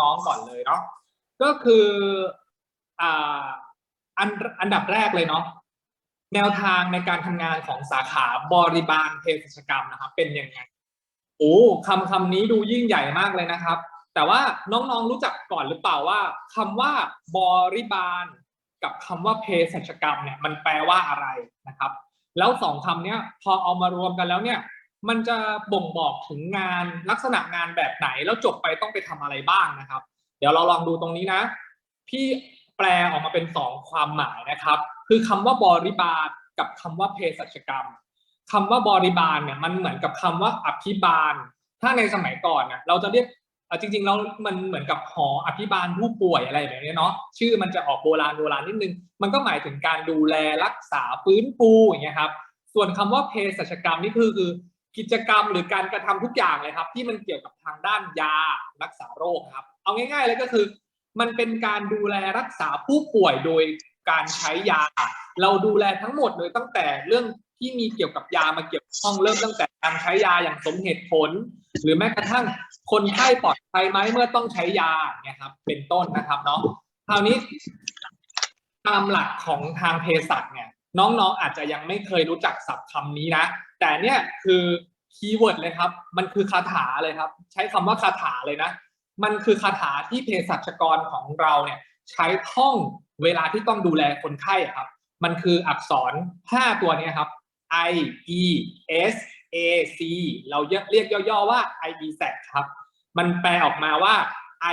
น้องก่อนเลยเนาะก็คืออ่าอันอันดับแรกเลยเนาะแนวทางในการทำงานของสาขาบริบาลเภสัชกรรมนะครับ เป็นยังไงโอ้คำคำนี้ดูยิ่งใหญ่มากเลยนะครับ แต่ว่าน้องๆรู้จักก่อนหรือเปล่าว่าคำว่าบริบาล กับคำว่าเภสัชกรรมเนี่ยมันแปลว่าอะไรนะครับ แล้วสองคำเนี้ยพอเอามารวมกันแล้วเนี่ย มันจะบ่งบอกถึงงานลักษณะงานแบบไหนแล้วจบไปต้องไปทำอะไรบ้างนะครับ เดี๋ยวเราลองดูตรงนี้นะ พี่แปลออกมาเป็นสองความหมายนะครับ คือคำว่าบริบาลกับคำว่าเภสัชกรรมคำว่าบริบาลเนี่ยมันเหมือนกับคำว่าอภิบาล ถ้าในสมัยก่อนเนี่ยเราจะเรียกจริงๆแล้วมันเหมือนกับหออภิบาลผู้ป่วยอะไรแบบนี้เนาะชื่อมันจะออกโบราณโบราณนิดนึง มันก็หมายถึงการดูแลรักษาฟื้นฟูอย่างเงี้ยครับ ส่วนคำว่าเภสัชกรรมนี่คือคือ กิจกรรมหรือการกระทำทุกอย่างเลยครับ ที่มันเกี่ยวกับทางด้านยารักษาโรคครับ เอาง่าย ๆ เลยก็คือ มันเป็นการดูแลรักษาผู้ป่วยโดยการใช้ยา เราดูแลทั้งหมดเลยตั้งแต่เรื่องที่มีเกี่ยวกับยามาเกี่ยวข้องเริ่มตั้งแต่การใช้ยาอย่างสมเหตุผล หรือแม้กระทั่งคนไข้ปลอดภัยไหมเมื่อต้องใช้ยาเนี่ยครับ เป็นต้นนะครับเนาะคราวนี้ตามหลักของทางเภสัชเนี่ย น้องๆอาจจะยังไม่เคยรู้จักศัพท์คำนี้นะ แต่เนี่ยคือคีย์เวิร์ดเลยครับ มันคือคาถาเลยครับ ใช้คำว่าคาถาเลยนะ มันคือคาถาที่เภสัชกรของเราเนี่ยใช้ท่องเวลาที่ต้องดูแลคนไข้ครับ มันคืออักษร 5 ตัวนี้ครับ I E S A C เราเรียกย่อๆว่า I E S A C ครับ มันแปลออกมาว่า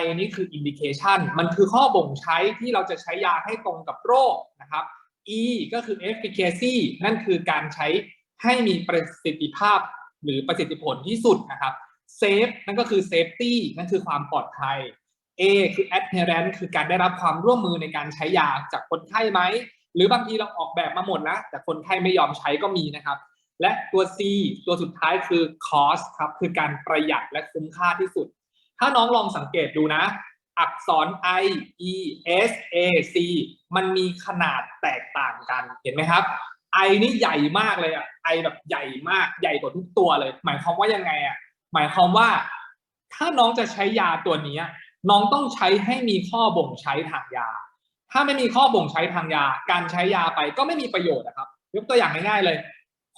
I นี่คือ indication มันคือข้อบ่งใช้ที่เราจะใช้ยาให้ตรงกับโรคนะครับ E ก็คือ efficacy นั่นคือการใช้ ให้มีประสิทธิภาพหรือประสิทธิผลที่สุดนะครับ Safe นั่นก็คือ safety นั่นคือความปลอดภัย A คือ adherence คือการได้รับความร่วมมือในการใช้ยาจากคนไข้ไหม หรือบางทีเราออกแบบมาหมดแล้ว แต่คนไข้ไม่ยอมใช้ก็มีนะครับ และตัว C ตัวสุดท้ายคือ cost ครับ คือการประหยัดและคุ้มค่าที่สุด ถ้าน้องลองสังเกตดูนะ อักษร I E S A C มันมีขนาดแตกต่างกัน เห็นไหมครับ I นี่ใหญ่มากเลยอะ I แบบใหญ่มากใหญ่กว่าทุกตัวเลย หมายความว่ายังไงอะหมายความว่า ถ้าน้องจะใช้ยาตัวนี้น้องต้องใช้ให้มีข้อบ่งใช้ทางยา ถ้าไม่มีข้อบ่งใช้ทางยา การใช้ยาไปก็ไม่มีประโยชน์นะครับ ยกตัวอย่างง่ายๆเลย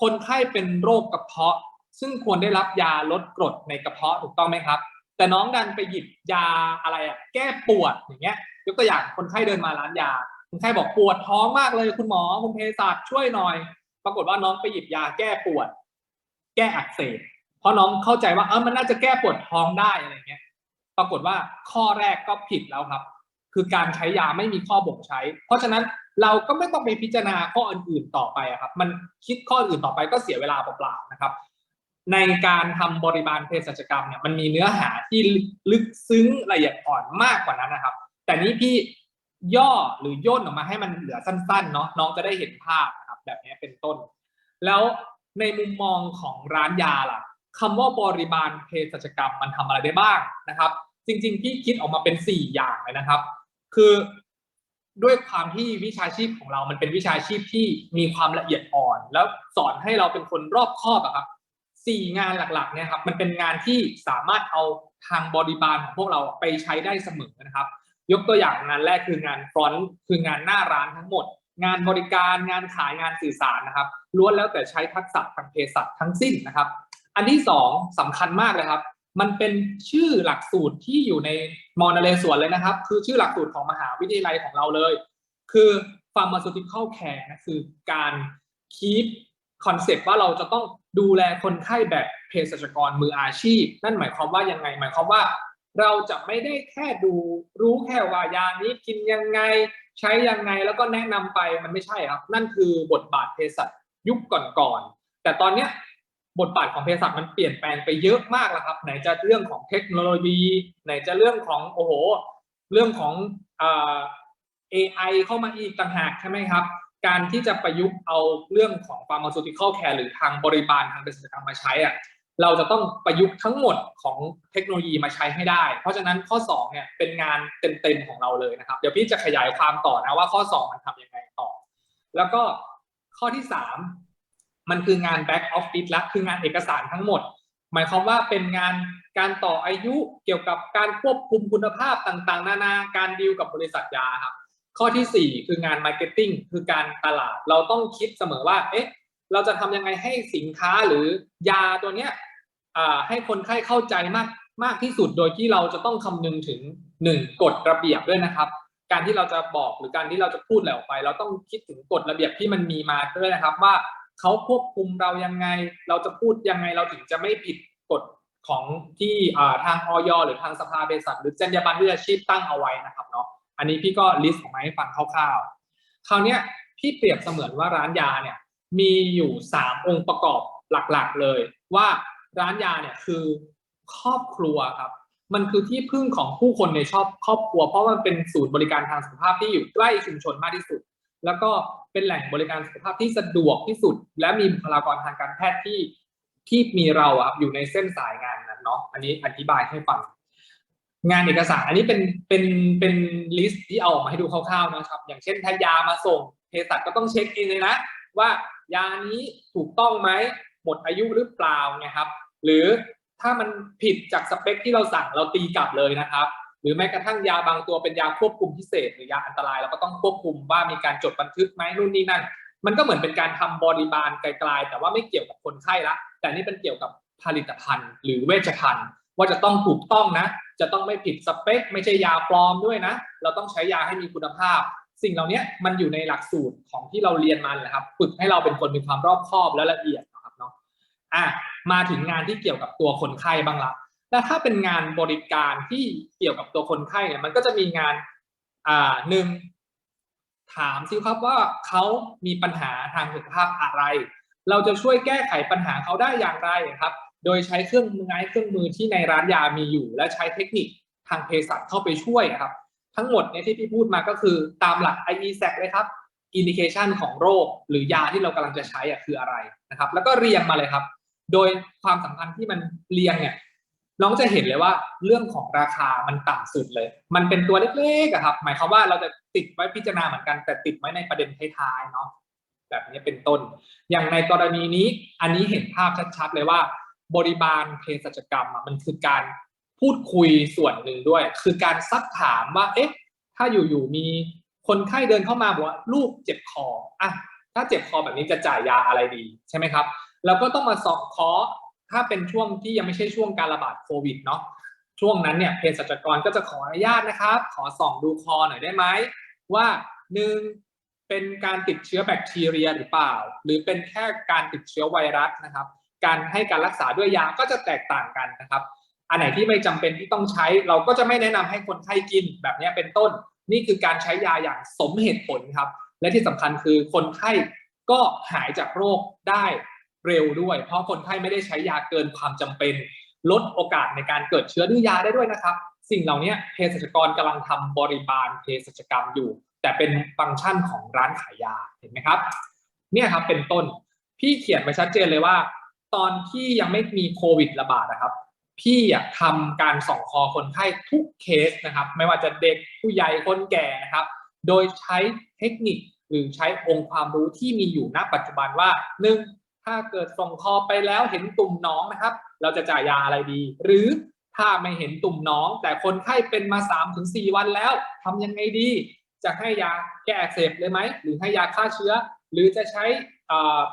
คนไข้เป็นโรคกระเพาะ ซึ่งควรได้รับยาลดกรดในกระเพาะถูกต้องไหมครับ แต่น้องดันไปหยิบยาอะไรอะแก้ปวดอย่างเงี้ย ยกตัวอย่างคนไข้เดินมาร้านยา คนไข้บอกปวดท้องมากเลยคุณหมอคุณเภสัชช่วยหน่อย ปรากฏว่าน้องไปหยิบยาแก้ปวด แก้อักเสบเพราะน้องเข้าใจว่าเออมันน่าจะแก้ปวดท้องได้อะไรเงี้ย ปรากฏว่าข้อแรกก็ผิดแล้วครับ คือการใช้ยาไม่มีข้อบ่งใช้ เพราะฉะนั้นเราก็ไม่ต้องไปพิจารณาข้ออื่นๆต่อไปครับ มันคิดข้ออื่นต่อไปก็เสียเวลาเปล่าๆนะครับ ในการทำบริบาลเภสัชกรรมเนี่ยมันมีเนื้อหาที่ลึกซึ้งละเอียดอ่อนมากกว่านั้นนะครับ แต่นี้พี่ ย่อหรือย่นออกมาให้มันเหลือสั้นๆเนาะน้องจะได้เห็นภาพนะครับแบบนี้เป็นต้น แล้วในมุมมองของร้านยาล่ะคำว่าบริบาลเภสัชกรรมมันทำอะไรได้บ้างนะครับ จริงๆพี่คิดออกมาเป็น 4 อย่างเลยนะครับ คือด้วยความที่วิชาชีพของเรามันเป็นวิชาชีพที่มีความละเอียดอ่อน แล้วสอนให้เราเป็นคนรอบคอบอะครับสี่งานหลักๆเนี่ยครับมันเป็นงานที่สามารถเอาทางบริบาลของพวกเราไปใช้ได้เสมอนะครับ ยกตัวอย่างงานแรกคืองานฟรอนต์คืองานหน้าร้านทั้งหมด งานบริการงานขายงานสื่อสารนะครับล้วนแล้วแต่ใช้ทักษะทางเภสัชทั้งสิ้นนะครับ อันที่สองสำคัญมากเลยครับ มันเป็นชื่อหลักสูตรที่อยู่ในมอนเรศวรเลยนะครับ คือชื่อหลักสูตรของมหาวิทยาลัยของเราเลย คือ pharmaceutical care นะคือการคีปคอนเซปต์ว่าเราจะต้องดูแลคนไข้แบบเภสัชกรมืออาชีพ นั่นหมายความว่ายังไง หมายความว่า เราจะไม่ได้แค่ดูรู้แค่ว่ายานี้กินยังไง ใช้ยังไงแล้วก็แนะนำไปมันไม่ใช่ครับ นั่นคือบทบาทเภสัชยุคก่อนๆแต่ตอนเนี้ยบทบาทของเภสัชมันเปลี่ยนแปลงไปเยอะมากแล้วครับ ไหนจะเรื่องของเทคโนโลยี ไหนจะเรื่องของโอ้โห เรื่องของอ่า AI เข้ามาอีกต่างหากใช่ไหมครับ การที่จะประยุกต์เอาเรื่องของ pharmaceutical care หรือทางบริบาลทางเภสัชกรรมมาใช้อะ เราจะต้องประยุกต์ทั้งหมดของเทคโนโลยีมาใช้ให้ได้ เพราะฉะนั้นข้อ2เนี่ยเป็นงานเต็มๆของเราเลยนะครับ เดี๋ยวพี่จะขยายความต่อนะว่าข้อ 2 มันทำยังไงต่อ แล้วก็ข้อที่ 3 มันคืองาน back office ละคืองานเอกสารทั้งหมด หมายความว่าเป็นงานการต่ออายุเกี่ยวกับการควบคุมคุณภาพต่างๆ นานาการดีลกับบริษัทยาครับข้อที่สี่คืองานมาร์เก็ตติ้งคือการตลาดเราต้องคิดเสมอว่าเอ๊ะ เราจะทำยังไงให้สินค้าหรือยาตัวเนี้ยให้คนไข้เข้าใจมากมากที่สุดโดยที่เราจะต้องคำนึงถึงหนึ่งกฎระเบียบด้วยนะครับ การที่เราจะบอกหรือการที่เราจะพูดอะไรออกไป เราต้องคิดถึงกฎระเบียบที่มันมีมาด้วยนะครับ ว่าเขาควบคุมเรายังไง เราจะพูดยังไงเราถึงจะไม่ผิดกฎของที่ทางออยหรือทางสภาเภสัชหรือจรรยาบรรณวิชาชีพตั้งเอาไว้นะครับเนาะอันนี้พี่ก็ลิสต์ออกมาให้ฟังคร่าวๆคราวเนี้ยพี่เปรียบเสมือนว่าร้านยาเนี่ย มีอยู่สามองค์ประกอบหลักๆเลย ว่าร้านยาเนี่ยคือครอบครัวครับ มันคือที่พึ่งของผู้คนในชอบครอบครัว เพราะมันเป็นศูนย์บริการทางสุขภาพที่อยู่ใกล้ชุมชนมากที่สุด แล้วก็เป็นแหล่งบริการสุขภาพที่สะดวกที่สุด และมีบุคลากรทางการแพทย์ที่ที่มีเราอะครับอยู่ในเส้นสายงานนั้นเนาะอันนี้อธิบายให้ฟังงานเอกสารอันนี้เป็นเป็นเป็นลิสต์ที่เอาออกมาให้ดูคร่าวๆนะครับ อย่างเช่นถ้ายามาส่งเภสัชก็ต้องเช็คอินเลยนะว่า ยานี้ถูกต้องไหมหมดอายุหรือเปล่าไงครับ หรือถ้ามันผิดจากสเปคที่เราสั่งเราตีกลับเลยนะครับ หรือแม้กระทั่งยาบางตัวเป็นยาควบคุมพิเศษ หรือยาอันตรายเราก็ต้องควบคุมว่ามีการจดบันทึกไหมนู่นนี่นั่น มันก็เหมือนเป็นการทำบริบาลไกลๆ แต่ว่าไม่เกี่ยวกับคนไข้ละแต่นี่เป็นเกี่ยวกับผลิตภัณฑ์ หรือเวชภัณฑ์ ว่าจะต้องถูกต้องนะ จะต้องไม่ผิดสเปค ไม่ใช่ยาปลอมด้วยนะ เราต้องใช้ยาให้มีคุณภาพ สิ่งเหล่านี้มันอยู่ในหลักสูตรของที่เราเรียนมาแหละครับฝึกให้เราเป็นคนมีความรอบคอบและละเอียดนะครับเนาะอะมาถึงงานที่เกี่ยวกับตัวคนไข้บ้างละแล้วถ้าเป็นงานบริการที่เกี่ยวกับตัวคนไข้เนี่ยมันก็จะมีงานอ่าหนึ่งถามสิครับว่าเขามีปัญหาทางสุขภาพอะไร เราจะช่วยแก้ไขปัญหาเขาได้อย่างไรครับ โดยใช้เครื่องมือไม้เครื่องมือที่ในร้านยามีอยู่ และใช้เทคนิคทางเภสัชเข้าไปช่วยครับ ทั้งหมดเนี่ยที่พี่พูดมาก็คือตามหลัก IESAC เลยครับ indication ของโรคหรือยาที่เรากำลังจะใช้อะคืออะไรนะครับ แล้วก็เรียงมาเลยครับ โดยความสัมพันธ์ที่มันเรียงเนี่ยน้องจะเห็นเลยว่าเรื่องของราคามันต่ำสุดเลย มันเป็นตัวเล็กๆครับ หมายความว่าเราจะติดไว้พิจารณาเหมือนกัน แต่ติดไว้ในประเด็นท้ายๆเนาะแบบนี้เป็นต้น อย่างในกรณีนี้อันนี้เห็นภาพชัดๆเลยว่า บริบาลเภสัชกรรมมันคือการ พูดคุยส่วนหนึ่งด้วย คือการซักถามว่าเอ๊ะ ถ้าอยู่ๆมีคนไข้เดินเข้ามาบอกว่าลูกเจ็บคออะถ้าเจ็บคอแบบนี้จะจ่ายยาอะไรดีใช่ไหมครับเราก็ต้องมาสอบคอถ้าเป็นช่วงที่ยังไม่ใช่ช่วงการระบาดโควิดเนาะช่วงนั้นเนี่ยเภสัชกรก็จะขออนุญาตนะครับ ขอส่องดูคอหน่อยได้ไหมว่าหนึ่งเป็นการติดเชื้อแบคทีเรียหรือเปล่า หรือเป็นแค่การติดเชื้อไวรัสนะครับ การให้การรักษาด้วยยาก็จะแตกต่างกันนะครับ อันไหนที่ไม่จำเป็นที่ต้องใช้ เราก็จะไม่แนะนำให้คนไข้กินแบบนี้เป็นต้น นี่คือการใช้ยาอย่างสมเหตุผลครับ และที่สำคัญคือคนไข้ก็หายจากโรคได้เร็วด้วย เพราะคนไข้ไม่ได้ใช้ยาเกินความจำเป็น ลดโอกาสในการเกิดเชื้อด้วยยาได้ด้วยนะครับ สิ่งเหล่านี้เภสัชกรกำลังทำบริบาลเภสัชกรรมอยู่ แต่เป็นฟังก์ชันของร้านขายยาเห็นไหมครับ เนี่ยครับเป็นต้นพี่เขียนไว้ชัดเจนเลยว่า ตอนที่ยังไม่มีโควิดระบาดนะครับ พี่อยากทำการส่องคอคนไข้ทุกเคสนะครับ ไม่ว่าจะเด็กผู้ใหญ่คนแก่นะครับ โดยใช้เทคนิคหรือใช้องค์ความรู้ที่มีอยู่ณปัจจุบันว่าหนึ่งถ้าเกิดส่องคอไปแล้วเห็นตุ่มน้องนะครับ เราจะจ่ายยาอะไรดี หรือถ้าไม่เห็นตุ่มน้อง แต่คนไข้เป็นมา 3-4ถึงวันแล้วทำยังไงดี จะให้ยาแก้อักเสบเลยไหม หรือให้ยาฆ่าเชื้อ หรือจะใช้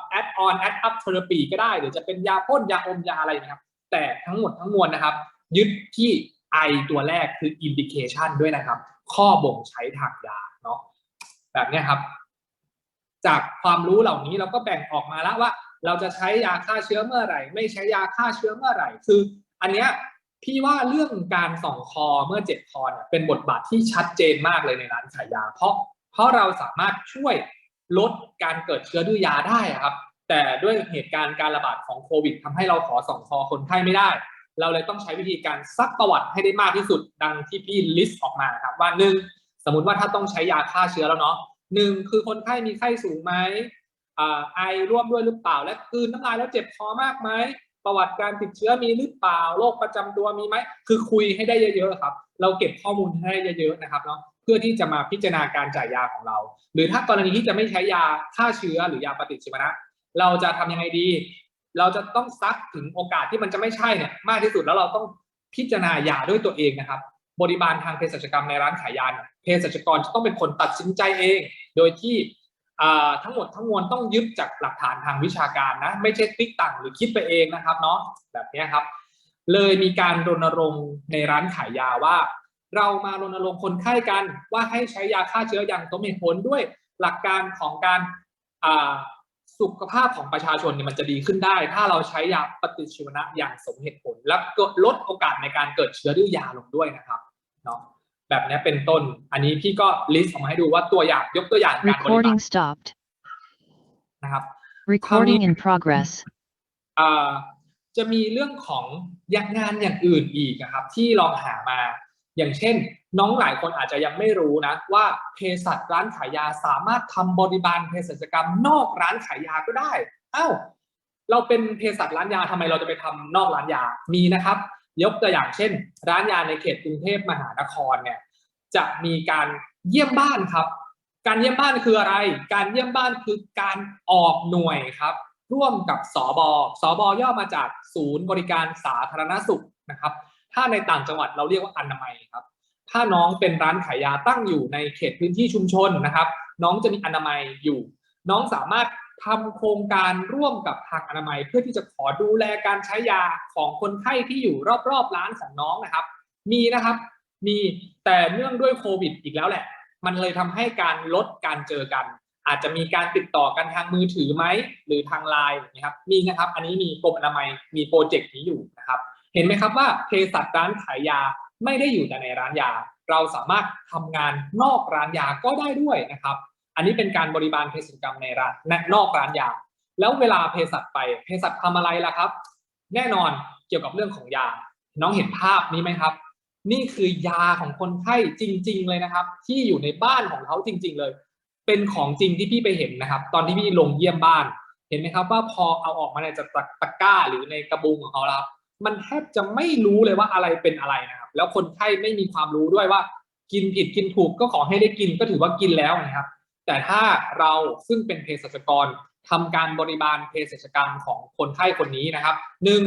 แอดออนแอดอัพเทอราปีก็ได้ หรือจะเป็นยาพ่นยาอมยาอะไรนะครับ แต่ทั้งหมดทั้งมวลนะครับ ยึดที่ I ตัวแรกคือ indication ด้วยนะครับ ข้อบ่งใช้ทางยาเนาะแบบนี้ครับ จากความรู้เหล่านี้เราก็แบ่งออกมาแล้วว่า เราจะใช้ยาฆ่าเชื้อเมื่อไหร่ ไม่ใช้ยาฆ่าเชื้อเมื่อไหร่ คือ อันเนี้ยพี่ว่าเรื่องการส่องคอเมื่อเจ็บคอเนี่ยเป็นบทบาทที่ชัดเจนมากเลยในร้านขายยา เพราะเพราะเราสามารถช่วยลดการเกิดเชื้อด้วยยาได้ครับ แต่ด้วยเหตุการณ์การระบาดของโควิดทำให้เราขอส่องคอคนไข้ไม่ได้ เราเลยต้องใช้วิธีการซักประวัติให้ได้มากที่สุดดังที่พี่ลิสต์ออกมาครับว่าหนึ่งสมมติว่าถ้าต้องใช้ยาฆ่าเชื้อแล้วเนาะหนึ่งคือคนไข้มีไข้สูงไหมอ่าไอร่วมด้วยหรือเปล่า และคืนน้ำลายแล้วเจ็บคอมากไหมประวัติการติดเชื้อมีหรือเปล่าโรคประจำตัวมีไหมคือคุยให้ได้เยอะๆครับ เราเก็บข้อมูลให้ได้เยอะๆนะครับเนาะเพื่อที่จะมาพิจารณาการจ่ายยาของเรา หรือถ้ากรณีที่จะไม่ใช้ยาฆ่าเชื้อหรือยาปฏิชีวนะ เราจะทำยังไงดี เราจะต้องซักถึงโอกาสที่มันจะไม่ใช่เนี่ยมากที่สุดแล้วเราต้องพิจารณายาด้วยตัวเองนะครับ บริบาลทางเภสัชกรรมในร้านขายยาเภสัชกรจะต้องเป็นคนตัดสินใจเอง โดยที่ทั้งหมดทั้งมวลต้องยึดจากหลักฐานทางวิชาการนะ ไม่ใช่ติ๊กต่างหรือคิดไปเองนะครับเนาะแบบนี้ครับ เลยมีการรณรงค์ในร้านขายยาว่า เรามารณรงค์คนไข้กันว่าให้ใช้ยาฆ่าเชื้ออย่างสมเหตุผลด้วยหลักการของการ สุขภาพของประชาชนเนี่ยมันจะดีขึ้นได้ ถ้าเราใช้ยาปฏิชีวนะอย่างสมเหตุผล และก็ลดโอกาสในการเกิดเชื้อดื้อยาลงด้วยนะครับเนาะแบบนี้เป็นต้น อันนี้พี่ก็ลิสต์ออกมาให้ดูว่าตัวอย่างยกตัวอย่างการบริบา Recording ร stopped. นะครับ Recording in progress. อ่าจะมีเรื่องของอย่างงานอย่างอื่นอีกนะครับ ที่ลองหามาอย่างเช่น น้องหลายคนอาจจะยังไม่รู้นะว่าเภสัชร้านขายยาสามารถทำบริบาลเภสัชกรรมนอกร้านขายยาก็ได้อ้าวเราเป็นเภสัชร้านยาทำไมเราจะไปทำนอกร้านยามีนะครับ ยกตัวอย่างเช่น ร้านยาในเขตกรุงเทพมหานครเนี่ยจะมีการเยี่ยมบ้านครับ การเยี่ยมบ้านคืออะไร การเยี่ยมบ้านคือการออกหน่วยครับ ร่วมกับสบสบอย่อมาจากศูนย์บริการสาธารณสุขนะครับ ถ้าในต่างจังหวัดเราเรียกว่าอนามัยครับ ถ้าน้องเป็นร้านขายยาตั้งอยู่ในเขตพื้นที่ชุมชนนะครับ น้องจะมีอนามัยอยู่ น้องสามารถทำโครงการร่วมกับทางอนามัย เพื่อที่จะขอดูแลการใช้ยาของคนไข้ที่อยู่รอบๆร้านของน้องนะครับ มีนะครับ มีแต่เนื่องด้วยโควิด อีกแล้วแหละ มันเลยทำให้การลดการเจอกัน อาจจะมีการติดต่อกันทางมือถือไหมหรือทางไลน์นะครับมีนะครับ อันนี้มีกรมอนามัยมีโปรเจกต์นี้อยู่นะครับ เห็นไหมครับว่าเภสัชร้านขายยา ไม่ได้อยู่แต่ในร้านยา เราสามารถทำงานนอกร้านยาก็ได้ด้วยนะครับ อันนี้เป็นการบริบาลเภสัชกรรมในร้านนอกร้านยา แล้วเวลาเภสัชไปเภสัชทำอะไรล่ะครับ แน่นอนเกี่ยวกับเรื่องของยา น้องเห็นภาพนี้ไหมครับ นี่คือยาของคนไข้จริง ๆ เลยนะครับ ที่อยู่ในบ้านของเขาจริง ๆ เลย เป็นของจริงที่พี่ไปเห็นนะครับ ตอนที่พี่ลงเยี่ยมบ้านเห็นไหมครับว่าพอเอาออกมาในจากตะกร้าหรือในกระบุงของเขาแล้วมันแทบจะไม่รู้เลยว่าอะไรเป็นอะไรนะครับ แล้วคนไข้ไม่มีความรู้ด้วยว่า กินผิดกินถูกก็ขอให้ได้กินก็ถือว่ากินแล้วนะครับ แต่ถ้าเราซึ่งเป็นเภสัชกรทำการบริบาลเภสัชกรรมของคนไข้คนนี้นะครับหนึ่ง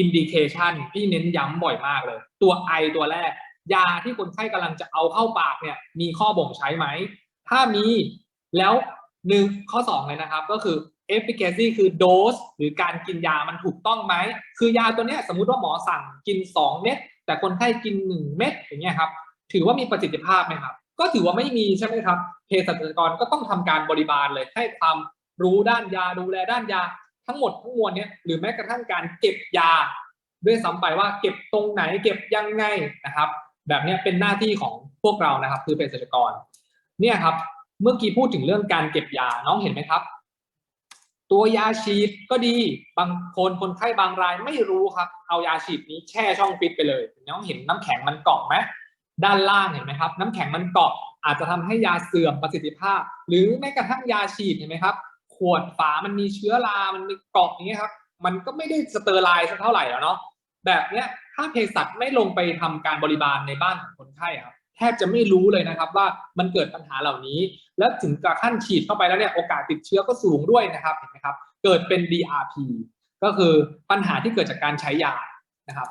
indication พี่เน้นย้ำบ่อยมากเลย ตัว I ตัวแรก ยาที่คนไข้กำลังจะเอาเข้าปากเนี่ย มีข้อบ่งใช้ไหม ถ้ามีแล้วหนึ่งข้อสองเลยนะครับ ก็คือ efficacy คือโดสหรือการกินยามันถูกต้องไหม คือยาตัวเนี้ยสมมุติว่าหมอสั่งกิน 2 เม็ด แต่คนไข้กิน1เม็ดอย่างเงี้ยครับ ถือว่ามีประสิทธิภาพไหมครับ ก็ถือว่าไม่มีใช่ไหมครับเภสัชกรก็ต้องทำการบริบาลเลย ให้ความรู้ด้านยาดูแลด้านยา ทั้งหมดทั้งมวลเนี่ยหรือแม้กระทั่งการเก็บยา ด้วยซ้ำไปว่าเก็บตรงไหนเก็บยังไงนะครับ แบบเนี้ยเป็นหน้าที่ของพวกเรานะครับ คือเภสัชกร เนี่ยครับ เมื่อกี้พูดถึงเรื่องการเก็บยาน้องเห็นไหมครับ ตัวยาฉีดก็ดีบางคนคนไข้บางรายไม่รู้ครับ เอายาฉีดนี้แช่ช่องฟิตไปเลยน้องเห็นน้ำแข็งมันเกาะไหมด้านล่างเห็นไหมครับ น้ำแข็งมันเกาะอาจจะทำให้ยาเสื่อมประสิทธิภาพ หรือแม้กระทั่งยาฉีดเห็นไหมครับ ขวดฝามันมีเชื้อรา มันมีเกาะอย่างเงี้ยครับ มันก็ไม่ได้สเตอร์ไลน์สักเท่าไหร่แล้วเนาะแบบเนี้ยถ้าเภสัชไม่ลงไปทำการบริบาลในบ้านของคนไข้ครับ แทบจะไม่รู้เลยนะครับว่ามันเกิดปัญหาเหล่านี้ แล้วถึงกระขั้นฉีดเข้าไปแล้วเนี่ยโอกาสติดเชื้อก็สูงด้วยนะครับเห็นไหมครับ เกิดเป็น DRP ก็คือปัญหาที่เกิดจากการใช้ยานะครับ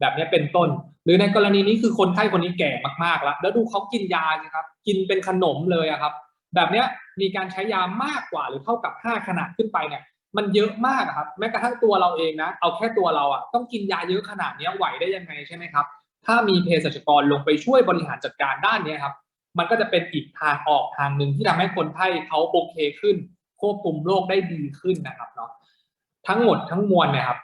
แบบนี้เป็นต้น หรือในกรณีนี้คือคนไข้คนนี้แก่มากๆ แล้ว แล้วดูเขากินยาครับ กินเป็นขนมเลยครับ แบบนี้มีการใช้ยามากกว่าหรือเท่ากับ 5 ขนาดขึ้นไปเนี่ยมันเยอะมากครับ แม้กระทั่งตัวเราเองนะ เอาแค่ตัวเราอะต้องกินยาเยอะขนาดนี้ไหวได้ยังไงใช่ไหมครับ ถ้ามีเภสัชกรลงไปช่วยบริหารจัดการด้านนี้ครับ มันก็จะเป็นอีกทางออกทางหนึ่งที่ทำให้คนไข้เขาโอเคขึ้น ควบคุมโรคได้ดีขึ้นนะครับเนาะทั้งหมดทั้งมวลเนี่ยครับ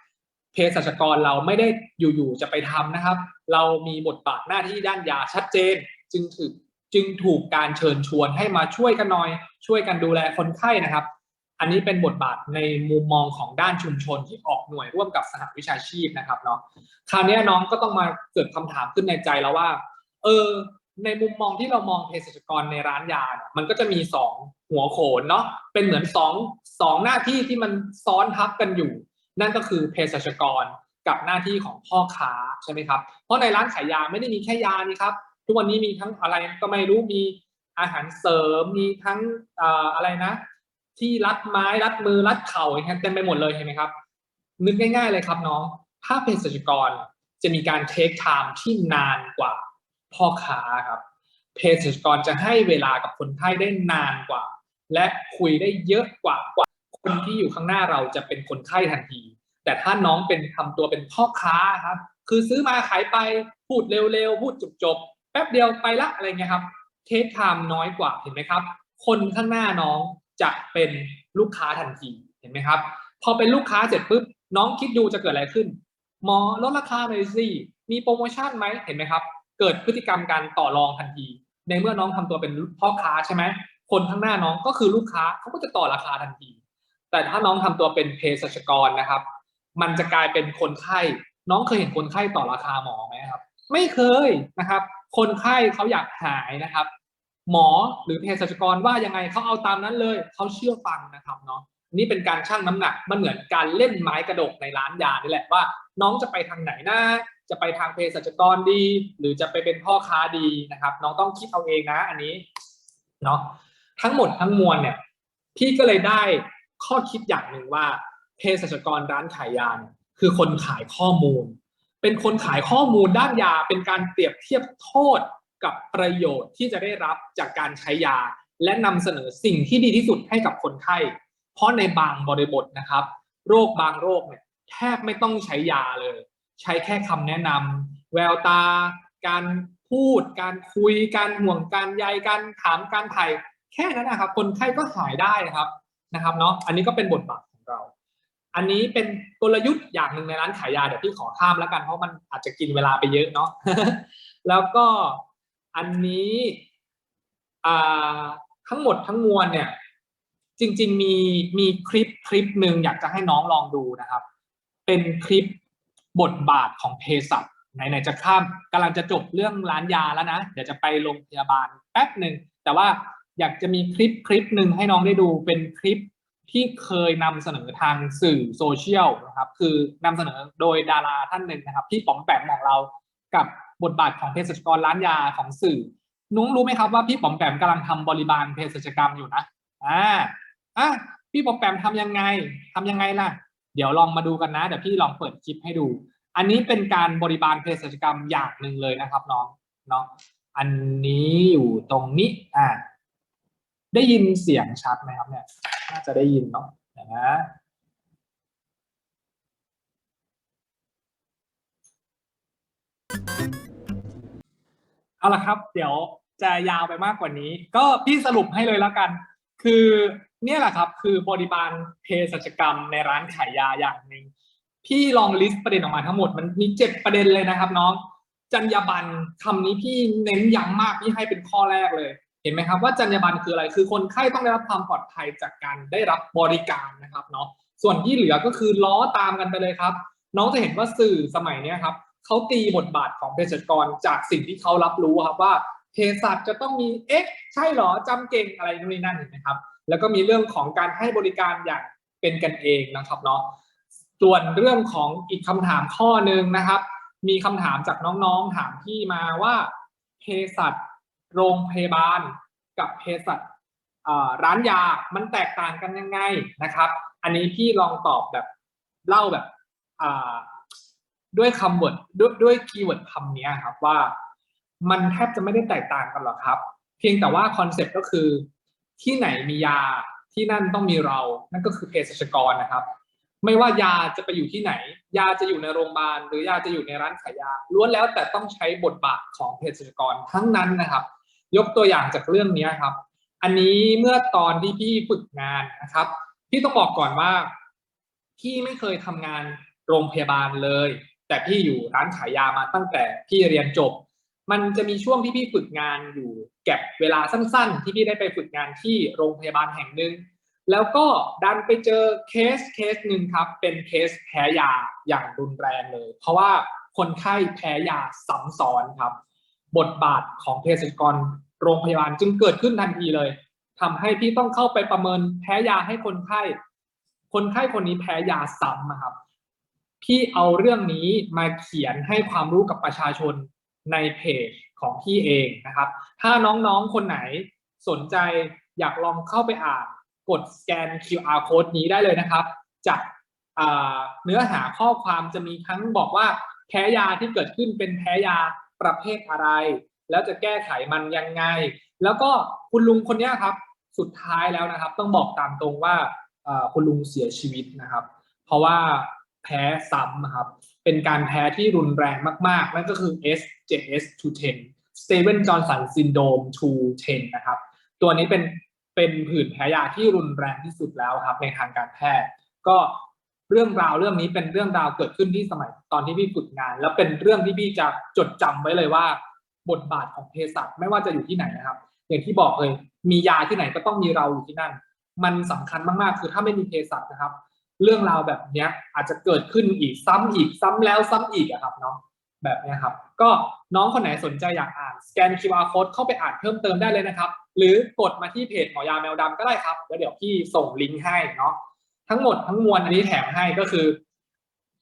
เภสัชกรเราไม่ได้อยู่ๆจะไปทำนะครับ เรามีบทบาทหน้าที่ด้านยาชัดเจน จึงถึกจึงถูกการเชิญชวนให้มาช่วยกันหน่อย ช่วยกันดูแลคนไข้นะครับ อันนี้เป็นบทบาทในมุมมองของด้านชุมชนที่ออกหน่วยร่วมกับสหวิชาชีพนะครับเนาะคราวนี้น้องก็ต้องมาเกิดคำถามขึ้นในใจแล้วว่า เออ ในมุมมองที่เรามองเภสัชกรในร้านยาเนี่ยมันก็จะมีสองหัวโขนเนาะเป็นเหมือนสองสองหน้าที่ที่มันซ้อนทับกันอยู่ นั่นก็คือเภสัชกรกับหน้าที่ของพ่อค้าใช่ไหมครับ เพราะในร้านขายยาไม่ได้มีแค่ยานี่ครับ ทุกวันนี้มีทั้งอะไรก็ไม่รู้มีอาหารเสริมมีทั้งอออะไรนะ ที่รัดไม้รัดมือรัดเข่าอย่างเงี้ยเต็มไปหมดเลยเห็นไหมครับ นึกง่าย ๆเลยครับน้อง ถ้าเภสัชกรจะมีการเทคไทม์ที่นานกว่าพ่อค้าครับเภสัชกรจะให้เวลากับคนไข้ได้นานกว่า และคุยได้เยอะกว่ากว่า คนที่อยู่ข้างหน้าเราจะเป็นคนไข้ทันที แต่ถ้าน้องเป็นทำตัวเป็นพ่อค้าครับ คือซื้อมาขายไปพูดเร็วๆ พูดจบๆแป๊บเดียวไปละอะไรเงี้ยครับ เทคไทม์น้อยกว่าเห็นไหมครับ คนข้างหน้าน้อง จะเป็นลูกค้าทันทีเห็นไหมครับ พอเป็นลูกค้าเสร็จปุ๊บน้องคิดดูจะเกิดอะไรขึ้น หมอลดราคาหน่อยสิมีโปรโมชั่นไหมเห็นไหมครับ เกิดพฤติกรรมการต่อรองทันที ในเมื่อน้องทำตัวเป็นพ่อค้าใช่ไหมคนข้างหน้าน้องก็คือลูกค้าเขาก็จะต่อราคาทันที แต่ถ้าน้องทำตัวเป็นเภสัชกรนะครับ มันจะกลายเป็นคนไข้ น้องเคยเห็นคนไข้ต่อราคาหมอไหมครับ ไม่เคยนะครับ คนไข้เขาอยากหายนะครับ หมอหรือเภสัชกรว่ายังไงเขาเอาตามนั้นเลยเขาเชื่อฟังนะครับเนาะนี่เป็นการชั่งน้ำหนักมันเหมือนการเล่นไม้กระดกในร้านยานี่แหละว่า น้องจะไปทางไหนนะจะไปทางเภสัชกรดี หรือจะไปเป็นพ่อค้าดีนะครับ น้องต้องคิดเอาเองนะ อันนี้เนาะทั้งหมดทั้งมวลเนี่ยพี่ก็เลยได้ข้อคิดอย่างหนึ่งว่าเภสัชกรร้านขายยานคือคนขายข้อมูล เป็นคนขายข้อมูลด้านยาเป็นการเปรียบเทียบโทษ กับประโยชน์ที่จะได้รับจากการใช้ยา และนำเสนอสิ่งที่ดีที่สุดให้กับคนไข้ เพราะในบางบริบทนะครับ โรคบางโรคเนี่ยแทบไม่ต้องใช้ยาเลย ใช้แค่คำแนะนำแววตา การพูด การคุย การห่วงการใยการถามการไถ่แค่นั้นนะครับ คนไข้ก็หายได้นะครับนะครับเนาะอันนี้ก็เป็นบทบาทของเรา อันนี้เป็นกลยุทธ์อย่างหนึ่งในร้านขายยาเดี๋ยวพี่ขอข้ามแล้วกันเพราะมันอาจจะกินเวลาไปเยอะเนาะแล้วก็ อันนี้ทั้งหมดทั้งมวลเนี่ย จริง ๆ มีมีคลิปคลิปหนึ่งอยากจะให้น้องลองดูนะครับ เป็นคลิปบทบาทของเภสัชไหนๆจะข้ามกำลังจะจบเรื่องร้านยาแล้วนะ เดี๋ยวจะไปโรงพยาบาลแป๊บหนึ่ง แต่ว่าอยากจะมีคลิปคลิปหนึ่งให้น้องได้ดูเป็นคลิปที่เคยนำเสนอทางสื่อโซเชียลนะครับ คือนำเสนอโดยดาราท่านหนึ่งนะครับ ที่ป๋อมแปมของเรากับ บทบาทของเภสัชกรร้านยาของสื่อ นุ้งรู้ไหมครับว่าพี่ป๋อมแปมกำลังทำบริบาลเภสัชกรรมอยู่นะอ่าอะพี่ป๋อมแปมทำยังไงทำยังไงล่ะ เดี๋ยวลองมาดูกันนะเดี๋ยวพี่ลองเปิดคลิปให้ดู อันนี้เป็นการบริบาลเภสัชกรรมอย่างหนึ่งเลยนะครับน้องเนาะอันนี้อยู่ตรงนี้อ่าได้ยินเสียงชัดไหมครับเนี่ยน่าจะได้ยินเนาะนะ เอาละครับ เดี๋ยวจะยาวไปมากกว่านี้ ก็พี่สรุปให้เลยแล้วกัน คือเนี่ยแหละครับ คือบริบาลเภสัชกรรมในร้านขายยาอย่างหนึ่งพี่ลองลิสต์ประเด็นออกมาทั้งหมดมันมีเจ็ดประเด็นเลยนะครับ น้องจรรยาบรรณคำนี้พี่เน้นย้ำมากพี่ให้เป็นข้อแรกเลย เห็นไหมครับว่าจรรยาบรรณคืออะไร คือคนไข้ต้องได้รับความปลอดภัยจากการได้รับบริการนะครับเนาะส่วนที่เหลือก็คือล้อตามกันไปเลยครับ น้องจะเห็นว่าสื่อสมัยนี้ครับ เขาตีบทบาทของเภสัชกรจากสิ่งที่เขารับรู้ครับว่าเภสัชจะต้องมีเอ๊ะใช่เหรอจำเก่งอะไรนู่นนี่นั่นเห็นไหมครับ แล้วก็มีเรื่องของการให้บริการอย่างเป็นกันเองนะครับเนาะส่วนเรื่องของอีกคำถามข้อหนึ่งนะครับ มีคำถามจากน้องๆถามพี่มาว่าเภสัชโรงพยาบาล กับเภสัชร้านยามันแตกต่างกันยังไงนะครับ อันนี้พี่ลองตอบแบบเล่าแบบอ่า ด้วยคำเวิร์ดด้วยด้วยคีย์เวิร์ดคำนี้ครับว่า มันแทบจะไม่ได้แตกต่างกันหรอกครับ เพียงแต่ว่าคอนเซ็ปต์ก็คือ ที่ไหนมียาที่นั่นต้องมีเรา นั่นก็คือเภสัชกรนะครับ ไม่ว่ายาจะไปอยู่ที่ไหน ยาจะอยู่ในโรงพยาบาล หรือยาจะอยู่ในร้านขายยาล้วนแล้วแต่ต้องใช้บทบาทของเภสัชกรทั้งนั้นนะครับ ยกตัวอย่างจากเรื่องนี้ครับ อันนี้เมื่อตอนที่พี่ฝึกงานนะครับพี่ต้องบอกก่อนว่าพี่ไม่เคยทำงานโรงพยาบาลเลย แต่พี่อยู่ร้านขายยามาตั้งแต่พี่เรียนจบ มันจะมีช่วงที่พี่ฝึกงานอยู่แก็บเวลาสั้นๆ ที่พี่ได้ไปฝึกงานที่โรงพยาบาลแห่งหนึ่งแล้วก็ดันไปเจอเคสเคสหนึ่งครับ เป็นเคสแพ้ยาอย่างรุนแรงเลย เพราะว่าคนไข้แพ้ยาซ้ำซ้อนครับ บทบาทของเภสัชกรโรงพยาบาลจึงเกิดขึ้นทันทีเลยทำให้พี่ต้องเข้าไปประเมินแพ้ยาให้คนไข้ คนไข้คนนี้แพ้ยาซ้ำอะครับ พี่เอาเรื่องนี้มาเขียนให้ความรู้กับประชาชนในเพจของพี่เองนะครับ ถ้าน้องๆ คนไหนสนใจอยากลองเข้าไปอ่านกดสแกน QR code นี้ได้เลยนะครับ จากเนื้อหาข้อความจะมีทั้งบอกว่าแพ้ยาที่เกิดขึ้นเป็นแพ้ยาประเภทอะไร แล้วจะแก้ไขมันยังไง แล้วก็คุณลุงคนนี้ครับ สุดท้ายแล้วนะครับ ต้องบอกตามตรงว่าคุณลุงเสียชีวิตนะครับ เพราะว่า แพ้ซ้ำครับ เป็นการแพ้ที่รุนแรงมากๆ นั่นก็คือ SJS 210 Steven Johnson Syndrome 210 นะครับ ตัวนี้เป็นเป็นผื่นแพ้ยาที่รุนแรงที่สุดแล้วครับ ในทางการแพทย์ ก็เรื่องราวเรื่องนี้เป็นเรื่องราวเกิดขึ้นที่สมัยตอนที่พี่ฝึกงาน แล้วเป็นเรื่องที่พี่จะจดจำไว้เลยว่า บทบาทของเภสัชไม่ว่าจะอยู่ที่ไหนนะครับ อย่างที่บอกเลยมียาที่ไหนก็ต้องมีเราอยู่ที่นั่น มันสำคัญมากๆ คือถ้าไม่มีเภสัชนะครับ เรื่องราวแบบเนี้ยอาจจะเกิดขึ้นอีกซ้ำอีกซ้ำแล้วซ้ำอีกอะครับเนาะแบบเนี้ยครับ ก็น้องคนไหนสนใจอยากอ่านสแกน QR code เข้าไปอ่านเพิ่มเติมได้เลยนะครับ หรือกดมาที่เพจหมอยาแมวดำก็ได้ครับ แล้วเดี๋ยวพี่ส่งลิงก์ให้เนาะทั้งหมดทั้งมวลอันนี้แถมให้ก็คือ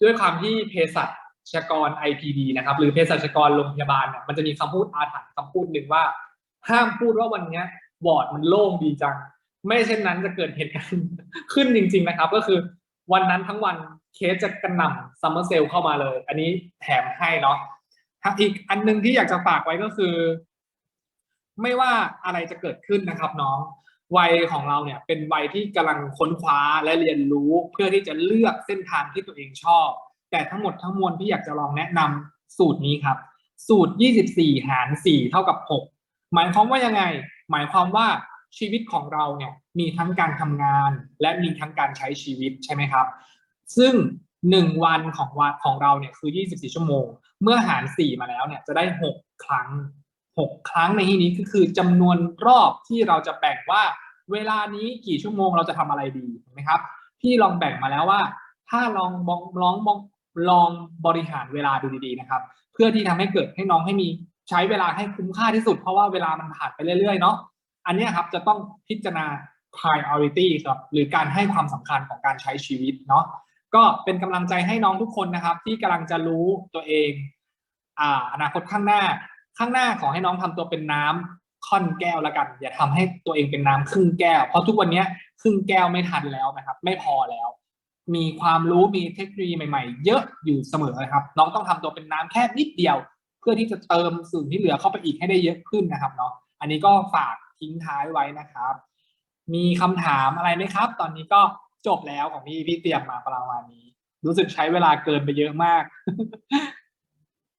ด้วยความที่เภสัชกร IPD นะครับ หรือเภสัชกรโรงพยาบาลเนี่ยมันจะมีคำพูดอาถรรพ์คำพูดหนึ่งว่า ห้ามพูดว่าวันเนี้ยวอร์ดมันโล่งดีจัง ไม่เช่นนั้นจะเกิดเหตุการณ์ขึ้นจริง ๆ นะครับ ก็คือ วันนั้นทั้งวันเคสจะกระหน่ำซัมเมอร์เซลเข้ามาเลย อันนี้แถมให้เนาะอีกอันหนึงที่อยากจะฝากไว้ก็คือ ไม่ว่าอะไรจะเกิดขึ้นนะครับน้องวัยของเราเนี่ยเป็นวัยที่กำลังค้นคว้าและเรียนรู้เพื่อที่จะเลือกเส้นทางที่ตัวเองชอบ แต่ทั้งหมดทั้งมวลที่อยากจะลองแนะนำสูตรนี้ครับ สูตร 24 หาร 4 เท่ากับ 6 หมายความว่ายังไง หมายความว่า ชีวิตของเราเนี่ยมีทั้งการทำงานและมีทั้งการใช้ชีวิตใช่ไหมครับ ซึ่ง1วันของวันของเราเนี่ยคือ 24 ชั่วโมง เมื่อหาร 4 มาแล้วเนี่ยจะได้ 6 ครั้ง 6 ครั้งในที่นี้ก็คือจำนวนรอบที่เราจะแบ่งว่าเวลานี้กี่ชั่วโมงเราจะทำอะไรดีถูกไหมครับพี่ลองแบ่งมาแล้วว่า ถ้าลองมองลองมองลองบริหารเวลาดูดีๆนะครับ เพื่อที่ทำให้เกิดให้น้องให้มีใช้เวลาให้คุ้มค่าที่สุด เพราะว่าเวลามันผ่านไปเรื่อยๆเนาะ อันนี้ครับจะต้องพิจารณา priority ครับหรือการให้ความสำคัญของการใช้ชีวิตเนาะก็เป็นกำลังใจให้น้องทุกคนนะครับ ที่กำลังจะรู้ตัวเองอ่าอนาคตข้างหน้า ข้างหน้าขอให้น้องทำตัวเป็นน้ำค่อนแก้วละกัน อย่าทำให้ตัวเองเป็นน้ำครึ่งแก้ว เพราะทุกวันนี้ครึ่งแก้วไม่ทันแล้วนะครับ ไม่พอแล้ว มีความรู้มีเทคโนโลยีใหม่ๆ เยอะอยู่เสมอนะครับ น้องต้องทำตัวเป็นน้ำแค่นิดเดียว เพื่อที่จะเติมสิ่งที่เหลือเข้าไปอีกให้ได้เยอะขึ้นนะครับเนาะอันนี้ก็ฝาก ทิ้งท้ายไว้นะครับ มีคำถามอะไรไหมครับ ตอนนี้ก็จบแล้วของพี่พี่เตรียมมาประมาณนี้ รู้สึกใช้เวลาเกินไปเยอะมาก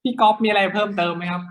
พี่ก๊อฟมีอะไรเพิ่มเติมไหมครับ